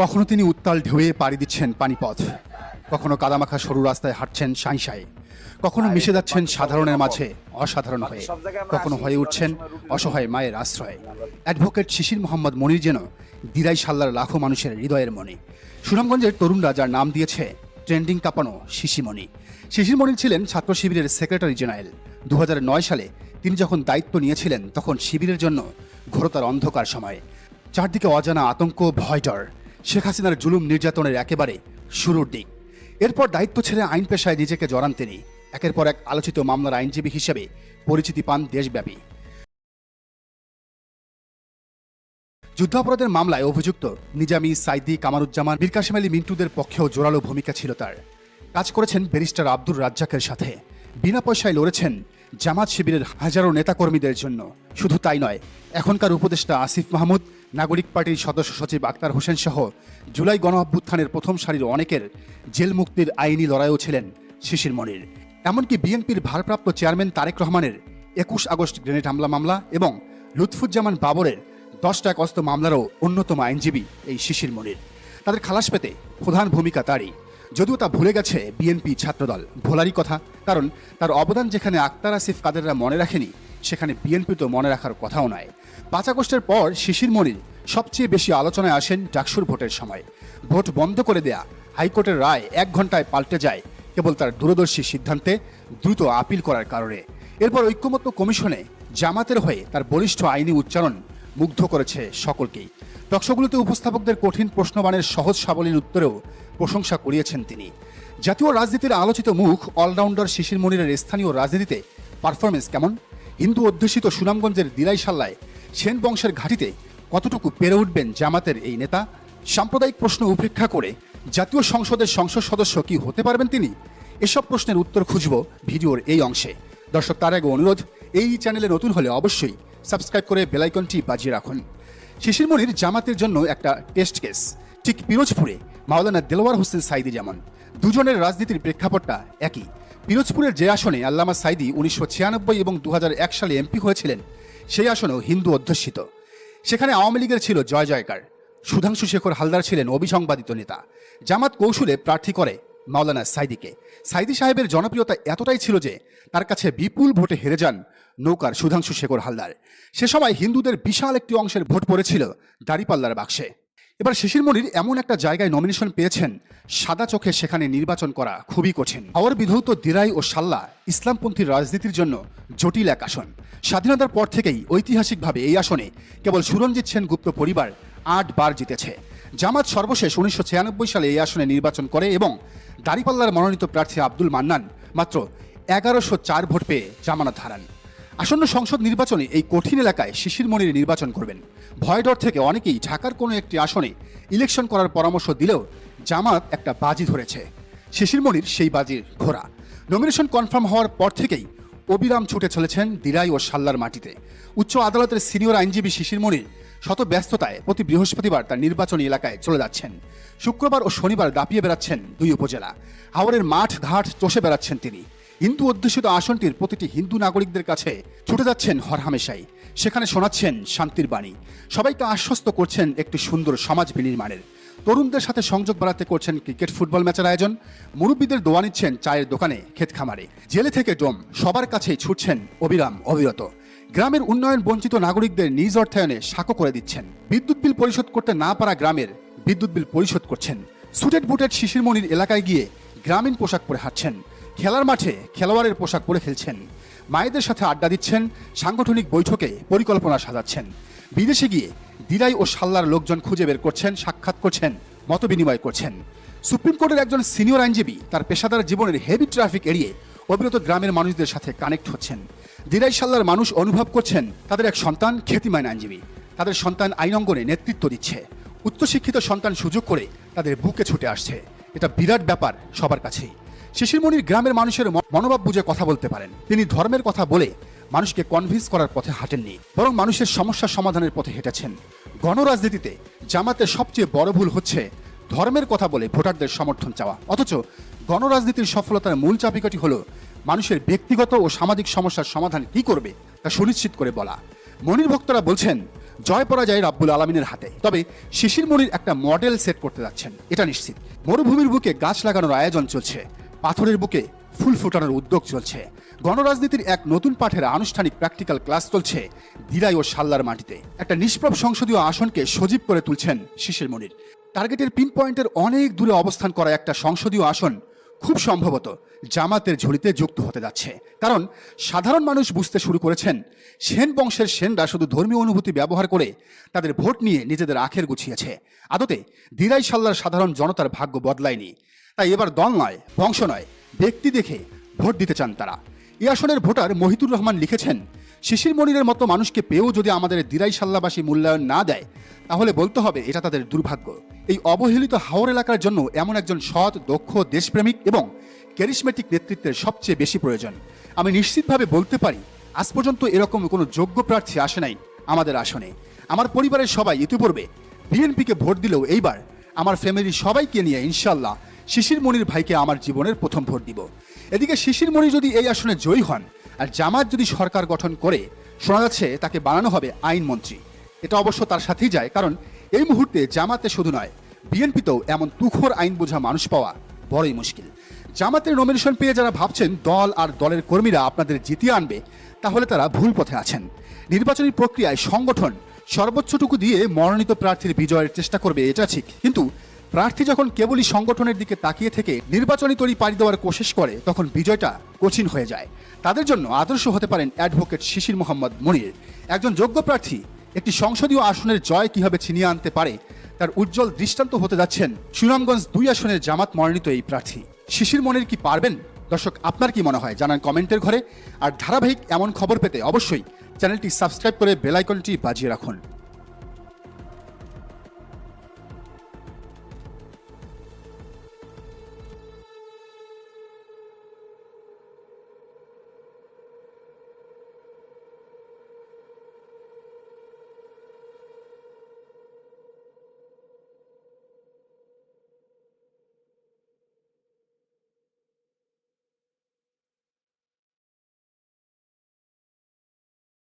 কখনো তিনি উত্তাল ঢেউয়ে পাড়ি দিচ্ছেন পানিপথ। কখনো কাদামাখা সরু রাস্তায় হাঁটছেন সাঁই সাঁই কখনো মিশে যাচ্ছেন সাধারণের মাঝে, অসাধারণ হয়ে। কখনো হয়ে উঠছেন অসহায় মায়ের আশ্রয়। অ্যাডভোকেট শিশির মোহাম্মদ মনির যেন দিরাই সাল্লার লাখো মানুষের হৃদয়ের মনে সুনামগঞ্জের তরুণরা যার নাম দিয়েছে, ট্রেন্ডিং কাঁপানো শিশিমণি শিশির মনির ছিলেন ছাত্র শিবিরের সেক্রেটারি জেনারেল। দু হাজার নয় সালে তিনি যখন দায়িত্ব নিয়েছিলেন, তখন শিবিরের জন্য ঘোরতার অন্ধকার সময়। চারদিকে অজানা আতঙ্ক, ভয়, ডর। শেখ হাসিনার জুলুম নির্যাতনের একেবারে শুরুর দিক। এরপর দায়িত্ব ছেড়ে আইন পেশায় নিজেকে জড়ান তিনি। একের পর এক আলোচিত মামলার আইনজীবী হিসেবে পরিচিতি পান দেশব্যাপী। যুদ্ধাপরাধের মামলায় অভিযুক্ত নিজামি সাইদি কামারুজ্জামান, মীর কাসেম আলী মিন্টুদের পক্ষেও জোরালো ভূমিকা ছিল তার। কাজ করেছেন ব্যারিস্টার আব্দুর রাজ্জাকের সাথে। বিনা পয়সায় লড়েছেন জামাত শিবিরের হাজারো নেতাকর্মীদের জন্য। শুধু তাই নয়, এখনকার উপদেষ্টা আসিফ মাহমুদ, নাগরিক পার্টির সদস্য সচিব আক্তার হোসেন সহ জুলাই গণ অভ্যুত্থানের প্রথম সারির অনেকের জেল মুক্তির আইনি লড়াইও ছিলেন শিশির মনির। এমনকি বিএনপির ভারপ্রাপ্ত চেয়ারম্যান তারেক রহমানের একুশ আগস্ট গ্রেনেড হামলা মামলা এবং লুৎফুজ্জামান বাবরের দশ টাকা অস্ত্র মামলারও অন্যতম আইনজীবী এই শিশির মনির। তাদের খালাস পেতে প্রধান ভূমিকা তারই। যদিও তা ভুলে গেছে বিএনপি ছাত্রদল। ভোলারই কথা, কারণ তার অবদান যেখানে আক্তার আসিফ কাদেররা মনে রাখেনি, সেখানে বিএনপি তো মনে রাখার কথাও নয়। পাঁচ আগস্টের পর শিশির মনির সবচেয়ে বেশি আলোচনায় আসেন ডাকসুর ভোটের সময়। ভোট বন্ধ করে দেয়া, হাইকোর্টের রায় এক ঘন্টায় পাল্টে যায়, কেবল তার দূরদর্শী সিদ্ধান্তে দ্রুত আপিল করার কারণে। এরপর ঐক্যমত্য কমিশনে জামাতের হয়ে তার বলিষ্ঠ আইনি উচ্চারণ মুগ্ধ করেছে সকলকেই। টকশোগুলোতে উপস্থাপকদের কঠিন প্রশ্নবাণের সহজ সাবলীল উত্তরেও প্রশংসা করিয়েছেন তিনি। জাতীয় রাজনীতির আলোচিত মুখ অলরাউন্ডার শিশির মনিরের স্থানীয় রাজনীতিতে পারফরমেন্স কেমন? হিন্দু অধ্যুষিত সুনামগঞ্জের দিলাই সাল্লায় সেন বংশের ঘাটিতে কতটুকু পেরে উঠবেন জামাতের এই নেতা? সাম্প্রদায়িক প্রশ্ন উপেক্ষা করে জাতীয় সংসদের সংসদ সদস্য কি হতে পারবেন তিনি? এসব প্রশ্নের উত্তর খুঁজব ভিডিওর এই অংশে। দর্শক, তার আগে অনুরোধ, এই চ্যানেলে নতুন হলে অবশ্যই সাবস্ক্রাইব করে বেলাইকনটি বাজিয়ে রাখুন। শিশির মনির জামাতের জন্য একটা টেস্ট কেস। ঠিক পিরোজপুরে মাওলানা দেলোয়ার হোসেন সাইদি যেমন। দুজনের রাজনীতির প্রেক্ষাপটটা একই। পিরোজপুরের যে আসনে আল্লামা সাইদি উনিশশো ছিয়ানব্বই এবং দু হাজার এক সালে এমপি হয়েছিলেন, সেই আসনেও হিন্দু অধ্যুষিত। সেখানে আওয়ামী লীগের ছিল জয় জয়কার। সুধাংশু শেখর হালদার ছিলেন অভিসংবাদিত নেতা। জামাত কৌশলে প্রার্থী করে মাওলানা সাইদিকে। সাইদি সাহেবের জনপ্রিয়তা এতটাই ছিল যে তার কাছে বিপুল ভোটে হেরে যান নৌকার সুধাংশু শেখর হালদার। সে সময় হিন্দুদের বিশাল একটি অংশের ভোট পড়েছিল দাড়িপাল্লার বাক্সে। এবার শিশির মনির এমন একটা জায়গায় নমিনেশন পেয়েছেন, সাদা চোখে সেখানে নির্বাচন করা খুবই কঠিন। হাওয়ার বিধৌত দিরাই ও সাল্লা ইসলামপন্থী রাজনীতির জন্য জটিল এক আসন। স্বাধীনতার পর থেকেই ঐতিহাসিকভাবে এই আসনে কেবল সুরঞ্জিত সেন গুপ্ত পরিবার আট বার জিতেছে। জামাত সর্বশেষ উনিশশো ছিয়ানব্বই সালে এই আসনে নির্বাচন করে এবং দাড়িপাল্লার মনোনীত প্রার্থী আব্দুল মান্নান মাত্র এগারোশো চার ভোট পেয়ে জামানত হারান। আসন্ন সংসদ নির্বাচনে এই কঠিন এলাকায় শিশির মনির নির্বাচন করবেন। ভয়ডর থেকে অনেকেই ঢাকার কোনো একটি আসনে ইলেকশন করার পরামর্শ দিলেও জামাত একটা বাজি ধরেছে। শিশির মনির সেই বাজির ঘোড়া। নমিনেশন কনফার্ম হওয়ার পর থেকেই অবিরাম ছুটে চলেছেন দিরাই ও সাল্লার মাটিতে। উচ্চ আদালতের সিনিয়র আইনজীবী শিশির মনির শত ব্যস্ততায় প্রতি বৃহস্পতিবার তার নির্বাচনী এলাকায় চলে যাচ্ছেন। শুক্রবার ও শনিবার দাপিয়ে বেড়াচ্ছেন দুই উপজেলা। হাওড়ের মাঠ ঘাট চষে বেড়াচ্ছেন তিনি। হিন্দু অধ্যুষিত আসনটির প্রতিটি হিন্দু নাগরিকদের কাছে ছুটে যাচ্ছেন হরহামেশাই। সেখানে শোনাচ্ছেন শান্তির বাণী। সবাইকে আশ্বস্ত করছেন একটি সুন্দর সমাজ বিনির্মাণের। তরুণদের সাথে সংযোগ বাড়াতে করছেন ক্রিকেট ফুটবল ম্যাচের আয়োজন। মুরব্বীদের দোয়া নিচ্ছেন চায়ের দোকানে ক্ষেত খামারে। জেলে থেকে ডোম, সবার কাছেই ছুটছেন অবিরাম অবিরত। গ্রামের উন্নয়ন বঞ্চিত নাগরিকদের নিজ অর্থায়নে সাঁকো করে দিচ্ছেন। বিদ্যুৎ বিল পরিশোধ করতে না পারা গ্রামের বিদ্যুৎ বিল পরিশোধ করছেন। সুটেড বুটেড শিশিরমণির এলাকায় গিয়ে গ্রামীণ পোশাক পরে হাঁটছেন। খেলার মাঠে খেলোয়াড়ের পোশাক পরে খেলছেন। মায়েদের সাথে আড্ডা দিচ্ছেন, সাংগঠনিক বৈঠকে পরিকল্পনা সাজাচ্ছেন। বিদেশে গিয়ে দিরাই ও সাল্লার লোকজন খুঁজে বের করছেন, সাক্ষাৎ করছেন মত বিনিময় করছেন। সুপ্রিম কোর্টের একজন সিনিয়র আইনজীবী তার পেশাদার জীবনের হেভি ট্রাফিক এড়িয়ে অবিরত গ্রামের মানুষদের সাথে কানেক্ট হচ্ছেন। দিরাই সাল্লার মানুষ অনুভব করছেন তাদের এক সন্তান খ্যাতিমান আইনজীবী। তাদের সন্তান আইন অঙ্গনে নেতৃত্ব দিচ্ছে। উচ্চশিক্ষিত সন্তান সুযোগ করে তাদের বুকে ছুটে আসছে। এটা বিরাট ব্যাপার সবার কাছেই। শিশিরমণির গ্রামের মানুষের মনোভাব বুঝে কথা বলতে পারেন। তিনি ধর্মের কথা বলে মানুষকে কনভিন্স করার পথে হাঁটেননি, বরং মানুষের সমস্যা সমাধানের পথে হেঁটেছেন। গণরাজনীতিতে জামাতের সবচেয়ে বড় ভুল হচ্ছে ধর্মের কথা বলে ভোটারদের সমর্থন চাওয়া। অথচ গণরাজনীতির সফলতার মূল চাবিকাঠি হলো মানুষের ব্যক্তিগত ও সামাজিক সমস্যার সমাধান কি করবে তা সুনিশ্চিত করে বলা। মনির ভক্তরা বলছেন, জয় পরাজয় রাব্বুল আলমিনের হাতে। তবে শিশির মনির একটা মডেল সেট করতে যাচ্ছেন, এটা নিশ্চিত। মরুভূমির বুকে গাছ লাগানোর আয়োজন চলছে। পাথরের বুকে ফুল ফোটানোর উদ্যোগ চলছে। গণরাজনীতির এক নতুন পাঠের আনুষ্ঠানিক প্র্যাকটিক্যাল ক্লাস চলছে দিরাই ও সাল্লার মাটিতে। একটা নিষ্প্রভ সংসদীয় আসনকে সজীব করে তুলছেন শিশির মনির। টার্গেটের পিন পয়েন্টের অনেক দূরে অবস্থান করা একটা সংসদীয় আসন খুব সম্ভবত জামাতের ঝুড়িতে যুক্ত হতে যাচ্ছে। কারণ সাধারণ মানুষ বুঝতে শুরু করেছেন, সেন বংশের সেনরা শুধু ধর্মীয় অনুভূতি ব্যবহার করে তাদের ভোট নিয়ে নিজেদের আখের গুছিয়েছে। আদতে দিরাই সাল্লার সাধারণ জনতার ভাগ্য বদলায়নি। তাই এবার দল নয়, বংশ নয়, ব্যক্তি দেখে ভোট দিতে চান তারা। এই আসনের ভোটার মহিতুর রহমান লিখেছেন শিশির মনিরের মতো মানুষকে পেয়েও যদি আমাদের দিরাই সাল্লাবাসী মূল্যায়ন না দেয়, তাহলে বলতে হবে এটা তাদের দুর্ভাগ্য। এই অবহেলিত হাওর এলাকার জন্য এমন একজন সৎ, দক্ষ, দেশপ্রেমিক এবং ক্যারিসমেটিক নেতৃত্বের সবচেয়ে বেশি প্রয়োজন। আমি নিশ্চিতভাবে বলতে পারি, আজ পর্যন্ত এরকম কোনো যোগ্য প্রার্থী আসে নাই আমাদের আসনে। আমার পরিবারের সবাই ইতিপূর্বে বিএনপিকে ভোট দিলেও এইবার আমার ফ্যামিলির সবাইকে নিয়ে ইনশাল্লাহ শিশির মনির ভাইকে আমার জীবনের প্রথম ভোট দিব। এদিকে শিশির মণি যদি এই আসনে জয়ী হন, আর জামাত যদি সরকার গঠন করে, শোনা যাচ্ছে তাকে বানানো হবে আইনমন্ত্রী। এটা অবশ্য তার সাথেই যায়, কারণ এই মুহূর্তে জামাতে শুধু নয়, বিএনপিতেও এমন তুখোর আইন বোঝা মানুষ পাওয়া বড়ই মুশকিল। জামাতের নমিনেশন পেয়ে যারা ভাবছেন দল আর দলের কর্মীরা আপনাদের জিতিয়ে আনবে, তাহলে তারা ভুল পথে আছেন। নির্বাচনী প্রক্রিয়ায় সংগঠন সর্বোচ্চটুকু দিয়ে মনোনীত প্রার্থীর বিজয়ের চেষ্টা করবে, এটা ঠিক। কিন্তু প্রার্থী যখন কেবলই সংগঠনের দিকে তাকিয়ে থেকে নির্বাচনী তরি পাড়ি দেওয়ার কোশিশ করে, তখন বিজয়টা কঠিন হয়ে যায়। তাদের জন্য আদর্শ হতে পারেন অ্যাডভোকেট শিশির মোহাম্মদ মনির। একজন যোগ্য প্রার্থী, একটি সংসদীয় আসনের জয় কীভাবে ছিনিয়ে আনতে পারে, তার উজ্জ্বল দৃষ্টান্ত হতে যাচ্ছেন সুনামগঞ্জ দুই আসনের জামাত মনোনীত এই প্রার্থী। শিশির মনির কি পারবেন? দর্শক, আপনার কি মনে হয়? জানান কমেন্টের ঘরে। আর ধারাবাহিক এমন খবর পেতে অবশ্যই চ্যানেলটি সাবস্ক্রাইব করে বেলাইকনটি বাজিয়ে রাখুন।